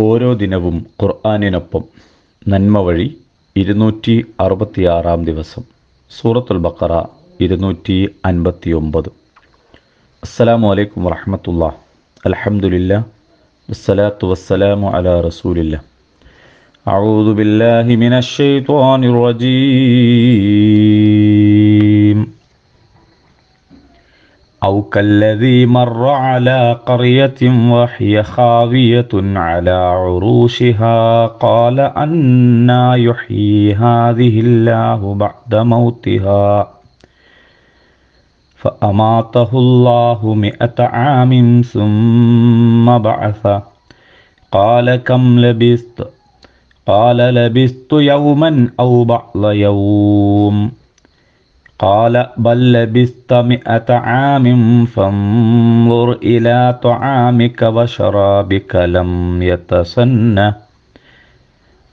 ഓരോ ദിനവും ഖുർആാനിനൊപ്പം നന്മ വഴി ഇരുന്നൂറ്റി അറുപത്തിയാറാം ദിവസം സൂറത്തുൽ ബക്കറ ഇരുന്നൂറ്റി അൻപത്തി ഒമ്പത് അസ്സലാമു അലൈക്കും വറഹമത്തുള്ള അലഹമുല്ല വസ്സലാത്തു വസ്സലാമു അലാ റസൂലില്ല أعوذ بالله من الشيطان الرجيم أو كالذي مر على قرية وهي خاوية على عروشها قال أنا يحيي هذه الله بعد موتها. فأماته الله مئة عام ثم بعثه قال كم لبثت؟ قال لبثت يوما أو بعض يوم. قال بل لبثت مئة عام فانظر إلى طعامك وشرابك لم يتسنه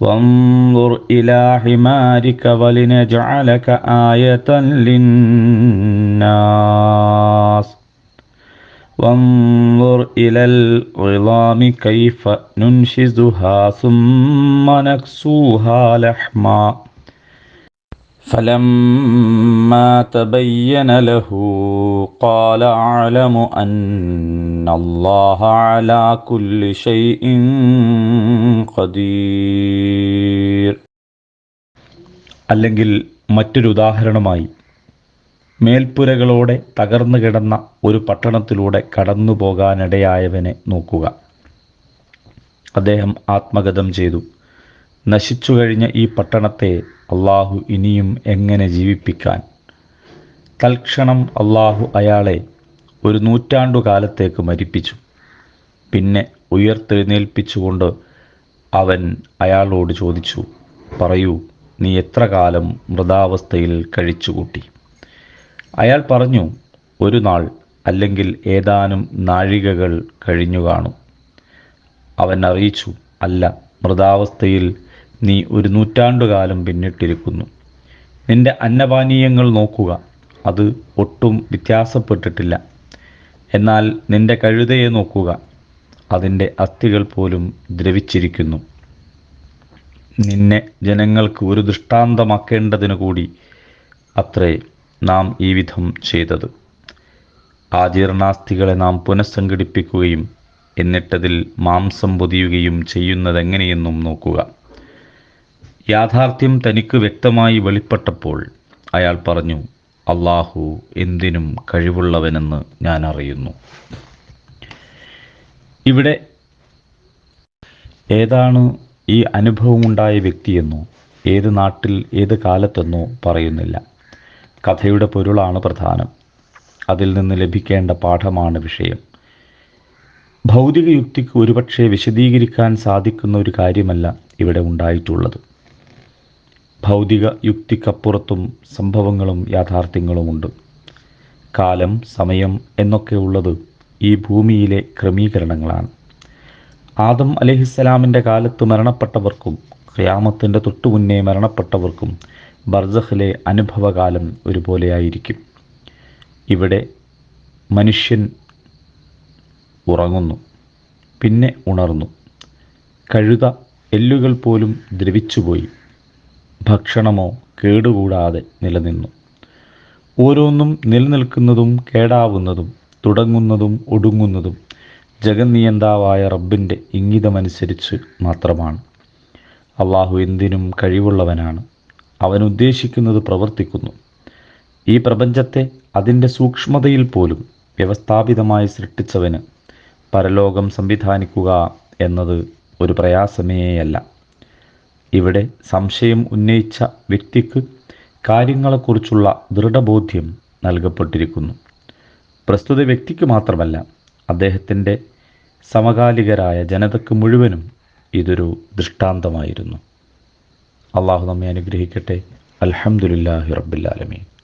وانظر إلى حمارك ولنجعلك آية للناس. وانظر إلى العظام كيف ننشزها ثم نكسوها لحما. فلما تبين له قال أعلم أن الله على كل شيء قدير അല്ലെങ്കിൽ മറ്റൊരു ഉദാഹരണമായി മേൽപ്പുരകളോടെ തകർന്നു കിടന്ന ഒരു പട്ടണത്തിലൂടെ കടന്നു പോകാനിടയായവനെ നോക്കുക അദ്ദേഹം ആത്മഗതം ചെയ്തു നശിച്ചു കഴിഞ്ഞ ഈ പട്ടണത്തെ അള്ളാഹു ഇനിയും എങ്ങനെ ജീവിപ്പിക്കാൻ? തൽക്ഷണം അള്ളാഹു അയാളെ ഒരു നൂറ്റാണ്ടു കാലത്തേക്ക് മരിപ്പിച്ചു. പിന്നെ ഉയർത്തെഴുന്നേൽപ്പിച്ചുകൊണ്ട് അവൻ അയാളോട് ചോദിച്ചു പറയൂ നീ എത്ര കാലം മൃതാവസ്ഥയിൽ കഴിച്ചുകൂട്ടി? അയാൾ പറഞ്ഞു ഒരു നാൾ അല്ലെങ്കിൽ ഏതാനും നാഴികകൾ കഴിഞ്ഞു കാണും. അവൻ അറിയിച്ചു അല്ല മൃതാവസ്ഥയിൽ നീ ഒരു നൂറ്റാണ്ടുകാലം പിന്നിട്ടിരിക്കുന്നു. നിന്റെ അന്നപാനീയങ്ങൾ നോക്കുക. അത് ഒട്ടും വ്യത്യാസപ്പെട്ടിട്ടില്ല. എന്നാൽ നിന്റെ കഴുതയെ നോക്കുക. അതിന്റെ അസ്ഥികൾ പോലും ദ്രവിച്ചിരിക്കുന്നു. നിന്നെ ജനങ്ങൾക്ക് ഒരു ദൃഷ്ടാന്തമാക്കേണ്ടതിനു കൂടി അത്രേ നാം ഈ വിധം ചെയ്തത്. ആ ജീർണാസ്ഥികളെ നാം പുനഃസംഘടിപ്പിക്കുകയും എന്നിട്ടതിൽ മാംസം പൊതിയുകയും ചെയ്യുന്നതെങ്ങനെയെന്നും നോക്കുക. യാഥാർത്ഥ്യം തനിക്ക് വ്യക്തമായി വെളിപ്പെട്ടപ്പോൾ അയാൾ പറഞ്ഞു അള്ളാഹു എന്തിനും കഴിവുള്ളവനെന്ന് ഞാൻ അറിയുന്നു. ഇവിടെ ഏതാണ് ഈ അനുഭവമുണ്ടായ വ്യക്തിയെന്നോ ഏത് നാട്ടിൽ ഏത് കാലത്തെന്നോ പറയുന്നില്ല. കഥയുടെ പൊരുളാണ് പ്രധാനം. അതിൽ നിന്ന് ലഭിക്കേണ്ട പാഠമാണ് വിഷയം. ഭൗതിക യുക്തിക്ക് ഒരുപക്ഷെ വിശദീകരിക്കാൻ സാധിക്കുന്ന ഒരു കാര്യമല്ല ഇവിടെ ഉണ്ടായിട്ടുള്ളത്. ഭൗതിക യുക്തിക്കപ്പുറത്തും സംഭവങ്ങളും യാഥാർത്ഥ്യങ്ങളുമുണ്ട്. കാലം സമയം എന്നൊക്കെ ഉള്ളത് ഈ ഭൂമിയിലെ ക്രമീകരണങ്ങളാണ്. ആദം അലഹിസ്സലാമിന്റെ കാലത്ത് മരണപ്പെട്ടവർക്കും ഖിയാമത്തിന്റെ തൊട്ടുമുന്നേ മരണപ്പെട്ടവർക്കും ബർസഖിലെ അനുഭവകാലം ഒരുപോലെയായിരിക്കും. ഇവിടെ മനുഷ്യൻ ഉറങ്ങുന്നു പിന്നെ ഉണർന്നു. കഴുത എല്ലുകൾ പോലും ദ്രവിച്ചുപോയി. ഭക്ഷണമോ കേടുകൂടാതെ നിലനിന്നു. ഓരോന്നും നിലനിൽക്കുന്നതും കേടാവുന്നതും തുടങ്ങുന്നതും ഒടുങ്ങുന്നതും ജഗന്നിയന്താവായ റബ്ബിന്റെ ഇംഗിതമനുസരിച്ച് മാത്രമാണ്. അള്ളാഹു എന്തിനും കഴിവുള്ളവനാണ്. അവൻ ഉദ്ദേശിക്കുന്നത് പ്രവർത്തിക്കുന്നു. ഈ പ്രപഞ്ചത്തെ അതിന്റെ സൂക്ഷ്മതയിൽ പോലും വ്യവസ്ഥാപിതമായി സൃഷ്ടിച്ചവന് പരലോകം സംവിധാനിക്കുക എന്നത് ഒരു പ്രയാസമേയല്ല. ഇവിടെ സംശയം ഉന്നയിച്ച വ്യക്തിക്ക് കാര്യങ്ങളെക്കുറിച്ചുള്ള ദൃഢബോധ്യം നൽകപ്പെട്ടിരിക്കുന്നു. പ്രസ്തുത വ്യക്തിക്ക് മാത്രമല്ല അദ്ദേഹത്തിന്റെ സമകാലികരായ ജനതക്ക് മുഴുവനും ഇതൊരു ദൃഷ്ടാന്തമായിരുന്നു. അള്ളാഹു നമ്മെ അനുഗ്രഹിക്കട്ടെ. അൽഹംദുലില്ലാഹി റബ്ബിൽ ആലമീൻ.